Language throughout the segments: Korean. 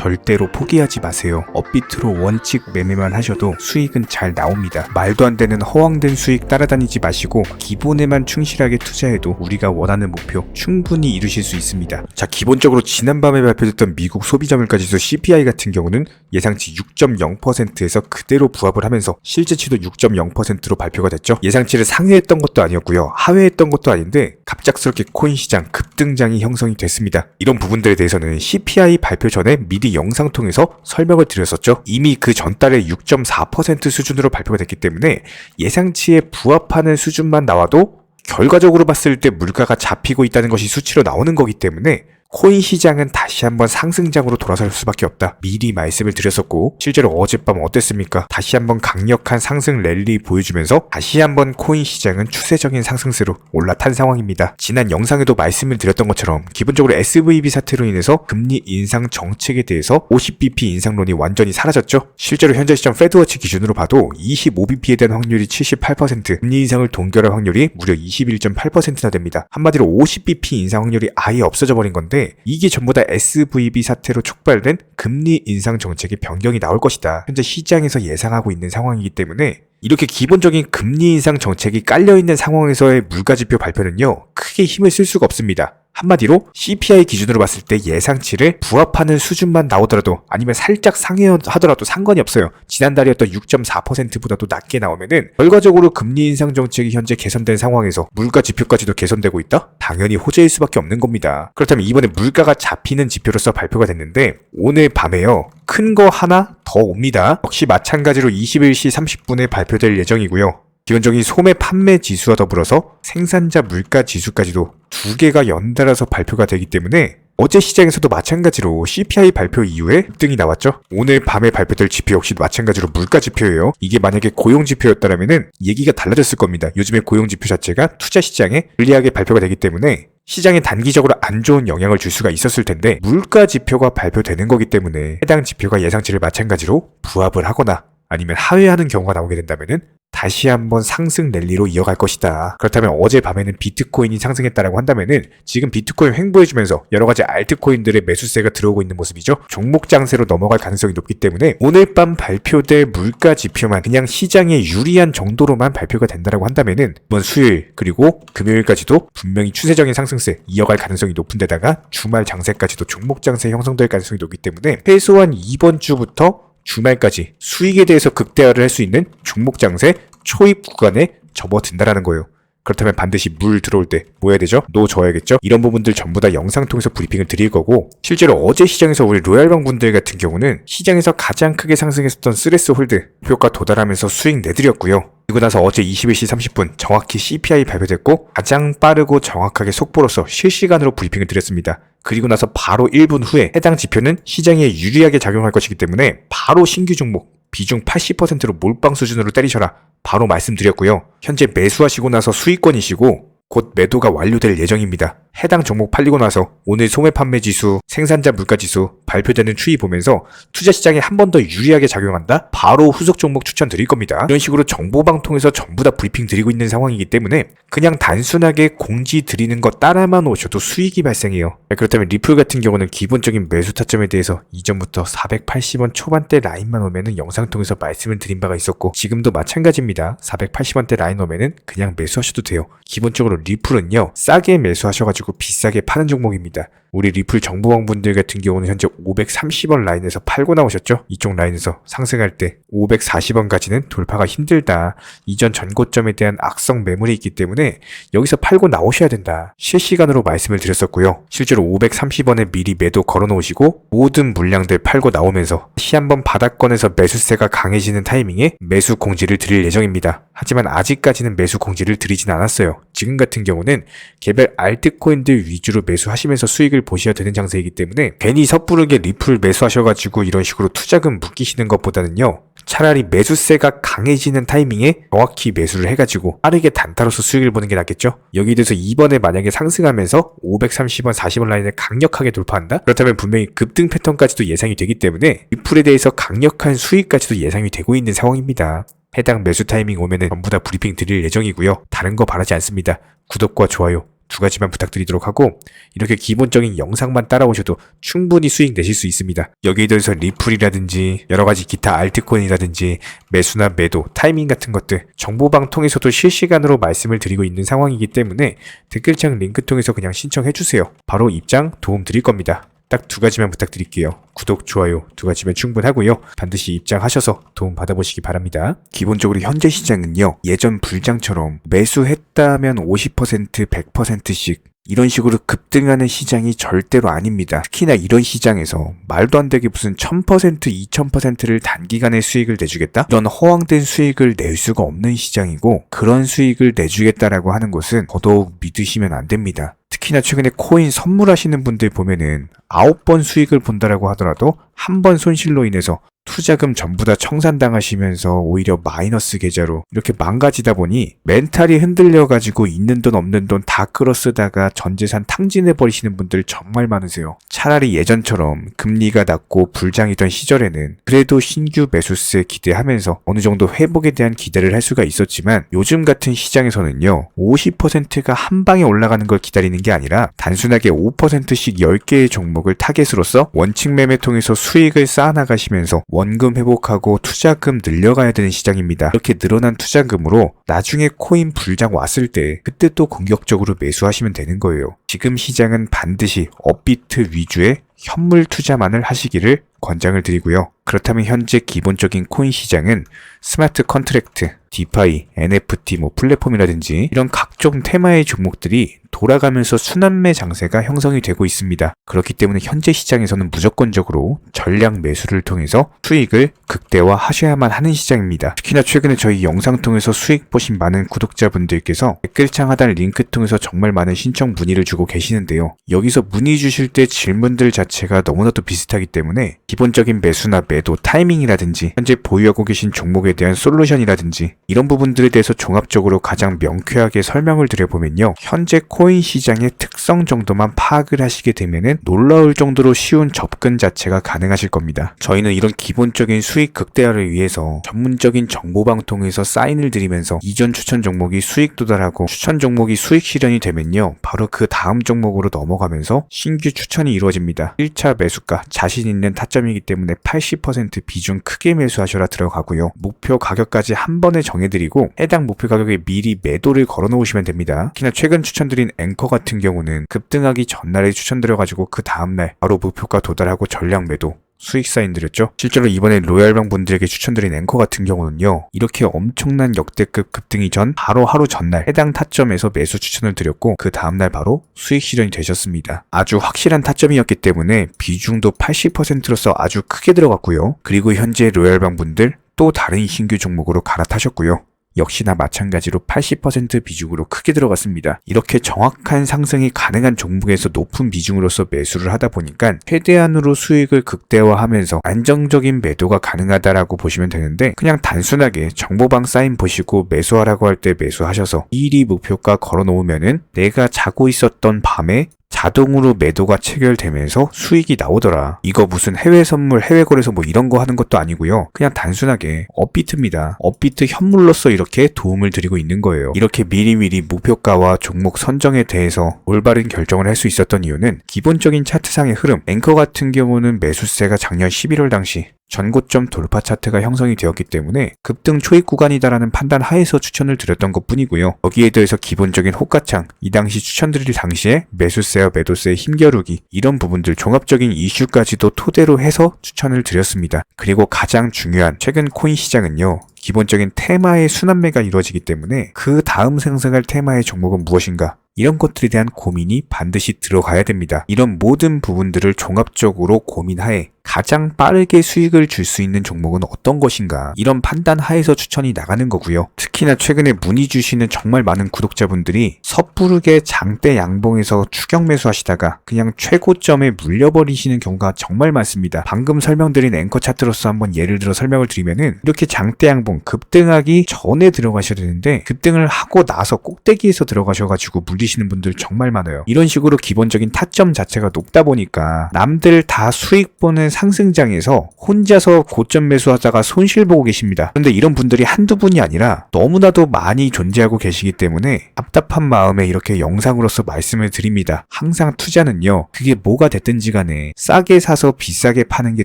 절대로 포기하지 마세요. 업비트로 원칙 매매만 하셔도 수익은 잘 나옵니다. 말도 안 되는 허황된 수익 따라다니지 마시고 기본에만 충실하게 투자해도 우리가 원하는 목표 충분히 이루실 수 있습니다. 자, 기본적으로 지난밤에 발표됐던 미국 소비자 물가지수 CPI 같은 경우는 예상치 6.0%에서 그대로 부합을 하면서 실제치도 6.0%로 발표가 됐죠. 예상치를 상회했던 것도 아니었고요. 하회했던 것도 아닌데 갑작스럽게 코인 시장 급등장이 형성이 됐습니다. 이런 부분들에 대해서는 CPI 발표 전에 미리 영상 통해서 설명을 드렸었죠. 이미 그 전달에 6.4% 수준으로 발표가 됐기 때문에 예상치에 부합하는 수준만 나와도 결과적으로 봤을 때 물가가 잡히고 있다는 것이 수치로 나오는 거기 때문에 코인 시장은 다시 한번 상승장으로 돌아설 수밖에 없다. 미리 말씀을 드렸었고 실제로 어젯밤 어땠습니까? 다시 한번 강력한 상승 랠리 보여주면서 다시 한번 코인 시장은 추세적인 상승세로 올라탄 상황입니다. 지난 영상에도 말씀을 드렸던 것처럼 기본적으로 SVB 사태로 인해서 금리 인상 정책에 대해서 50bp 인상론이 완전히 사라졌죠. 실제로 현재 시점 페드워치 기준으로 봐도 25bp에 대한 확률이 78%, 금리 인상을 동결할 확률이 무려 21.8%나 됩니다. 한마디로 50bp 인상 확률이 아예 없어져 버린 건데 이게 전부 다 SVB 사태로 촉발된 금리 인상 정책의 변경이 나올 것이다. 현재 시장에서 예상하고 있는 상황이기 때문에 이렇게 기본적인 금리 인상 정책이 깔려 있는 상황에서의 물가 지표 발표는요. 크게 힘을 쓸 수가 없습니다. 한마디로 CPI 기준으로 봤을 때 예상치를 부합하는 수준만 나오더라도 아니면 살짝 상회하더라도 상관이 없어요. 지난달이었던 6.4%보다도 낮게 나오면은 결과적으로 금리 인상 정책이 현재 개선된 상황에서 물가 지표까지도 개선되고 있다? 당연히 호재일 수밖에 없는 겁니다. 그렇다면 이번에 물가가 잡히는 지표로서 발표가 됐는데 오늘 밤에요. 큰 거 하나 더 옵니다. 역시 마찬가지로 21시 30분에 발표될 예정이고요. 기본적인 소매 판매 지수와 더불어서 생산자 물가 지수까지도 두 개가 연달아서 발표가 되기 때문에 어제 시장에서도 마찬가지로 CPI 발표 이후에 급등이 나왔죠. 오늘 밤에 발표될 지표 역시 마찬가지로 물가 지표예요. 이게 만약에 고용 지표였다면은 얘기가 달라졌을 겁니다. 요즘에 고용 지표 자체가 투자 시장에 불리하게 발표가 되기 때문에 시장에 단기적으로 안 좋은 영향을 줄 수가 있었을 텐데 물가 지표가 발표되는 거기 때문에 해당 지표가 예상치를 마찬가지로 부합을 하거나 아니면 하회하는 경우가 나오게 된다면은 다시 한번 상승 랠리로 이어갈 것이다. 그렇다면 어제 밤에는 비트코인이 상승했다라고 한다면은 지금 비트코인 횡보해주면서 여러 가지 알트코인들의 매수세가 들어오고 있는 모습이죠. 종목 장세로 넘어갈 가능성이 높기 때문에 오늘 밤 발표될 물가 지표만 그냥 시장에 유리한 정도로만 발표가 된다라고 한다면은 이번 수요일 그리고 금요일까지도 분명히 추세적인 상승세 이어갈 가능성이 높은 데다가 주말 장세까지도 종목 장세 형성될 가능성이 높기 때문에 최소한 이번 주부터 주말까지 수익에 대해서 극대화를 할 수 있는 종목 장세 초입 구간에 접어든다라는 거예요. 그렇다면 반드시 물 들어올 때 뭐 해야 되죠? 노 줘야겠죠? 이런 부분들 전부 다 영상 통해서 브리핑을 드릴 거고 실제로 어제 시장에서 우리 로얄방 분들 같은 경우는 시장에서 가장 크게 상승했었던 스레스 홀드 효과 도달하면서 수익 내드렸고요. 그리고 나서 어제 21시 30분 정확히 CPI 발표됐고 가장 빠르고 정확하게 속보로서 실시간으로 브리핑을 드렸습니다. 그리고 나서 바로 1분 후에 해당 지표는 시장에 유리하게 작용할 것이기 때문에 바로 신규 종목 비중 80%로 몰빵 수준으로 때리셔라. 바로 말씀드렸고요. 현재 매수하시고 나서 수익권이시고 곧 매도가 완료될 예정입니다. 해당 종목 팔리고 나서 오늘 소매 판매 지수, 생산자 물가 지수 발표되는 추이 보면서 투자 시장에 한 번 더 유리하게 작용한다? 바로 후속 종목 추천드릴 겁니다. 이런 식으로 정보방 통해서 전부 다 브리핑 드리고 있는 상황이기 때문에 그냥 단순하게 공지 드리는 거 따라만 오셔도 수익이 발생해요. 그렇다면 리플 같은 경우는 기본적인 매수 타점에 대해서 이전부터 480원 초반대 라인만 오면은 영상 통해서 말씀을 드린 바가 있었고 지금도 마찬가지입니다. 480원대 라인 오면은 그냥 매수하셔도 돼요. 기본적으로 리플은요 싸게 매수하셔가지고 비싸게 파는 종목입니다. 우리 리플 정보왕 분들 같은 경우는 현재 530원 라인에서 팔고 나오셨죠? 이쪽 라인에서 상승할 때 540원까지는 돌파가 힘들다. 이전 전고점에 대한 악성 매물이 있기 때문에 여기서 팔고 나오셔야 된다. 실시간으로 말씀을 드렸었고요. 실제로 530원에 미리 매도 걸어 놓으시고 모든 물량들 팔고 나오면서 다시 한번 바닥권에서 매수세가 강해지는 타이밍에 매수 공지를 드릴 예정입니다. 하지만 아직까지는 매수 공지를 드리진 않았어요. 지금 같은 경우는 개별 알트코인들 위주로 매수하시면서 수익을 보셔야 되는 장세이기 때문에 괜히 섣부르게 리플 매수하셔가지고 이런 식으로 투자금 묶이시는 것보다는요. 차라리 매수세가 강해지는 타이밍에 정확히 매수를 해가지고 빠르게 단타로서 수익을 보는 게 낫겠죠? 여기에 대해서 이번에 만약에 상승하면서 530원, 40원 라인을 강력하게 돌파한다? 그렇다면 분명히 급등 패턴까지도 예상이 되기 때문에 리플에 대해서 강력한 수익까지도 예상이 되고 있는 상황입니다. 해당 매수 타이밍 오면은 전부 다 브리핑 드릴 예정이고요. 다른 거 바라지 않습니다. 구독과 좋아요 두 가지만 부탁드리도록 하고 이렇게 기본적인 영상만 따라오셔도 충분히 수익 내실 수 있습니다. 여기에 대해서 리플이라든지 여러 가지 기타 알트코인이라든지 매수나 매도, 타이밍 같은 것들 정보방 통해서도 실시간으로 말씀을 드리고 있는 상황이기 때문에 댓글창 링크 통해서 그냥 신청해 주세요. 바로 입장 도움 드릴 겁니다. 딱 두 가지만 부탁드릴게요. 구독, 좋아요 두 가지면 충분하고요. 반드시 입장하셔서 도움 받아보시기 바랍니다. 기본적으로 현재 시장은요. 예전 불장처럼 매수했다면 50%, 100%씩 이런 식으로 급등하는 시장이 절대로 아닙니다. 특히나 이런 시장에서 말도 안 되게 무슨 1000%, 2000%를 단기간에 수익을 내주겠다? 이런 허황된 수익을 낼 수가 없는 시장이고 그런 수익을 내주겠다라고 하는 것은 더더욱 믿으시면 안 됩니다. 특히나 최근에 코인 선물하시는 분들 보면은 9번 수익을 본다라고 하더라도 한 번 손실로 인해서 투자금 전부 다 청산당하시면서 오히려 마이너스 계좌로 이렇게 망가지다 보니 멘탈이 흔들려가지고 있는 돈 없는 돈 다 끌어쓰다가 전재산 탕진해버리시는 분들 정말 많으세요. 차라리 예전처럼 금리가 낮고 불장이던 시절에는 그래도 신규 매수세 기대하면서 어느 정도 회복에 대한 기대를 할 수가 있었지만 요즘 같은 시장에서는요 50%가 한 방에 올라가는 걸 기다리는 게 아니라 단순하게 5%씩 10개의 종목을 타겟으로서 원칙 매매 통해서 수익을 쌓아나가시면서 원금 회복하고 투자금 늘려가야 되는 시장입니다. 이렇게 늘어난 투자금으로 나중에 코인 불장 왔을 때 그때 또 공격적으로 매수하시면 되는 거예요. 지금 시장은 반드시 업비트 위주의 현물 투자만을 하시기를 권장을 드리고요. 그렇다면 현재 기본적인 코인 시장은 스마트 컨트랙트, 디파이, NFT, 뭐 플랫폼이라든지 이런 각종 테마의 종목들이 돌아가면서 순환매 장세가 형성이 되고 있습니다. 그렇기 때문에 현재 시장에서는 무조건적으로 전량 매수를 통해서 수익을 극대화하셔야만 하는 시장입니다. 특히나 최근에 저희 영상 통해서 수익 보신 많은 구독자분들께서 댓글창 하단 링크 통해서 정말 많은 신청 문의를 주고 계시는데요. 여기서 문의 주실 때 질문들 자체가 너무나도 비슷하기 때문에 기본적인 매수나 매도 타이밍이라든지 현재 보유하고 계신 종목에 대한 솔루션이라든지 이런 부분들에 대해서 종합적으로 가장 명쾌하게 설명을 드려보면요. 현재 코인 시장의 특성 정도만 파악을 하시게 되면은 놀라울 정도로 쉬운 접근 자체가 가능하실 겁니다. 저희는 이런 기본적인 수익 극대화를 위해서 전문적인 정보방 통해서 사인을 드리면서 이전 추천 종목이 수익 도달하고 추천 종목이 수익 실현이 되면요. 바로 그 다음 종목으로 넘어가면서 신규 추천이 이루어집니다. 1차 매수가 자신 있는 타점이기 때문에 80% 비중 크게 매수하셔라 들어가고요. 목표 가격까지 한 번에 정해드리고 해당 목표 가격에 미리 매도를 걸어 놓으시면 됩니다. 특히나 최근 추천드린 앵커 같은 경우는 급등하기 전날에 추천드려가지고 그 다음날 바로 목표가 도달하고 전량 매도 수익 사인 드렸죠. 실제로 이번에 로얄방 분들에게 추천드린 앵커 같은 경우는요. 이렇게 엄청난 역대급 급등이 전 바로 하루 전날 해당 타점에서 매수 추천을 드렸고 그 다음날 바로 수익 실현이 되셨습니다. 아주 확실한 타점이었기 때문에 비중도 80%로서 아주 크게 들어갔고요. 그리고 현재 로얄방 분들 또 다른 신규 종목으로 갈아타셨고요. 역시나 마찬가지로 80% 비중으로 크게 들어갔습니다. 이렇게 정확한 상승이 가능한 종목에서 높은 비중으로서 매수를 하다 보니까 최대한으로 수익을 극대화하면서 안정적인 매도가 가능하다라고 보시면 되는데 그냥 단순하게 정보방 사인 보시고 매수하라고 할 때 매수하셔서 일이 목표가 걸어 놓으면은 내가 자고 있었던 밤에 자동으로 매도가 체결되면서 수익이 나오더라. 이거 무슨 해외 선물, 해외 거래소 뭐 이런 거 하는 것도 아니고요. 그냥 단순하게 업비트입니다. 업비트 현물로서 이렇게 도움을 드리고 있는 거예요. 이렇게 미리미리 목표가와 종목 선정에 대해서 올바른 결정을 할 수 있었던 이유는 기본적인 차트상의 흐름, 앵커 같은 경우는 매수세가 작년 11월 당시 전고점 돌파 차트가 형성이 되었기 때문에 급등 초입 구간이다라는 판단 하에서 추천을 드렸던 것 뿐이고요. 여기에 대해서 기본적인 호가창, 이 당시 추천드릴 당시에 매수세와 매도세의 힘겨루기, 이런 부분들 종합적인 이슈까지도 토대로 해서 추천을 드렸습니다. 그리고 가장 중요한 최근 코인 시장은요. 기본적인 테마의 순환매가 이루어지기 때문에 그 다음 생성할 테마의 종목은 무엇인가? 이런 것들에 대한 고민이 반드시 들어가야 됩니다. 이런 모든 부분들을 종합적으로 고민하에 가장 빠르게 수익을 줄 수 있는 종목은 어떤 것인가 이런 판단 하에서 추천이 나가는 거고요. 특히나 최근에 문의 주시는 정말 많은 구독자분들이 섣부르게 장대 양봉에서 추격 매수하시다가 그냥 최고점에 물려버리시는 경우가 정말 많습니다. 방금 설명드린 앵커 차트로서 한번 예를 들어 설명을 드리면은 이렇게 장대 양봉 급등하기 전에 들어가셔야 되는데 급등을 하고 나서 꼭대기에서 들어가셔가지고 물리시는 분들 정말 많아요. 이런 식으로 기본적인 타점 자체가 높다 보니까 남들 다 수익 보는 상승장에서 혼자서 고점 매수하다가 손실 보고 계십니다. 그런데 이런 분들이 한두 분이 아니라 너무나도 많이 존재하고 계시기 때문에 답답한 마음에 이렇게 영상으로서 말씀을 드립니다. 항상 투자는요, 그게 뭐가 됐든지 간에 싸게 사서 비싸게 파는 게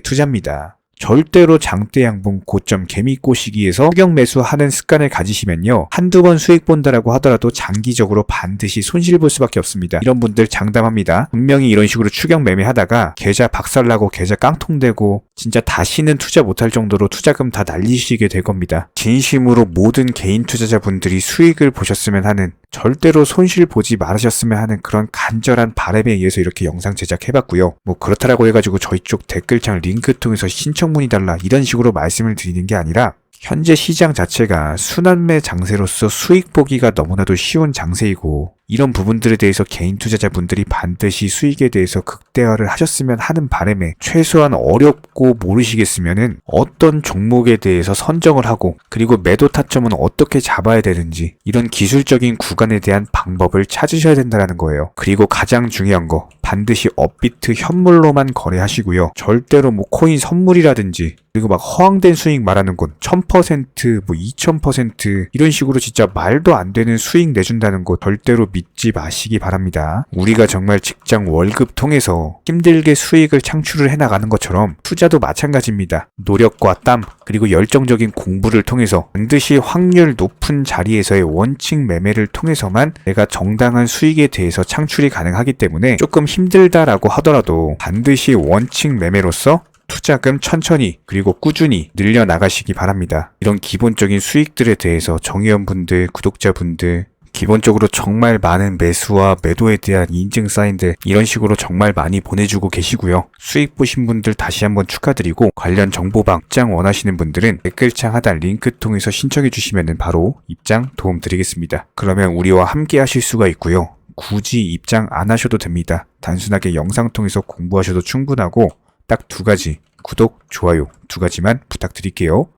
투자입니다. 절대로 장대 양봉 고점 개미 꼬시기에서 추격 매수하는 습관을 가지시면요. 한두 번 수익 본다라고 하더라도 장기적으로 반드시 손실 볼 수밖에 없습니다. 이런 분들 장담합니다. 분명히 이런 식으로 추격 매매하다가 계좌 박살나고 계좌 깡통되고 진짜 다시는 투자 못할 정도로 투자금 다 날리시게 될 겁니다. 진심으로 모든 개인 투자자분들이 수익을 보셨으면 하는 절대로 손실 보지 말으셨으면 하는 그런 간절한 바람에 의해서 이렇게 영상 제작해봤고요. 뭐 그렇다라고 해가지고 저희 쪽 댓글창 링크 통해서 신청문의 달라 이런 식으로 말씀을 드리는 게 아니라 현재 시장 자체가 순환매 장세로서 수익 보기가 너무나도 쉬운 장세이고 이런 부분들에 대해서 개인 투자자분들이 반드시 수익에 대해서 극대화를 하셨으면 하는 바람에 최소한 어렵고 모르시겠으면은 어떤 종목에 대해서 선정을 하고 그리고 매도 타점은 어떻게 잡아야 되는지 이런 기술적인 구간에 대한 방법을 찾으셔야 된다는 거예요. 그리고 가장 중요한 거 반드시 업비트 현물로만 거래하시고요. 절대로 뭐 코인 선물이라든지 그리고 막 허황된 수익 말하는 건 1000%, 뭐 2000% 이런 식으로 진짜 말도 안 되는 수익 내준다는 거 절대로 믿지 마시기 바랍니다. 우리가 정말 직장 월급 통해서 힘들게 수익을 창출을 해 나가는 것처럼 투자도 마찬가지입니다. 노력과 땀, 그리고 열정적인 공부를 통해서 반드시 확률 높은 자리에서의 원칙 매매를 통해서만 내가 정당한 수익에 대해서 창출이 가능하기 때문에 조금 힘들다라고 하더라도 반드시 원칙 매매로서 투자금 천천히 그리고 꾸준히 늘려 나가시기 바랍니다. 이런 기본적인 수익들에 대해서 정의원분들, 구독자분들 기본적으로 정말 많은 매수와 매도에 대한 인증 사인들 이런 식으로 정말 많이 보내주고 계시고요. 수익 보신 분들 다시 한번 축하드리고 관련 정보방 입장 원하시는 분들은 댓글창 하단 링크 통해서 신청해 주시면 바로 입장 도움 드리겠습니다. 그러면 우리와 함께 하실 수가 있고요. 굳이 입장 안 하셔도 됩니다. 단순하게 영상 통해서 공부하셔도 충분하고 딱 두 가지 구독, 좋아요 두 가지만 부탁드릴게요.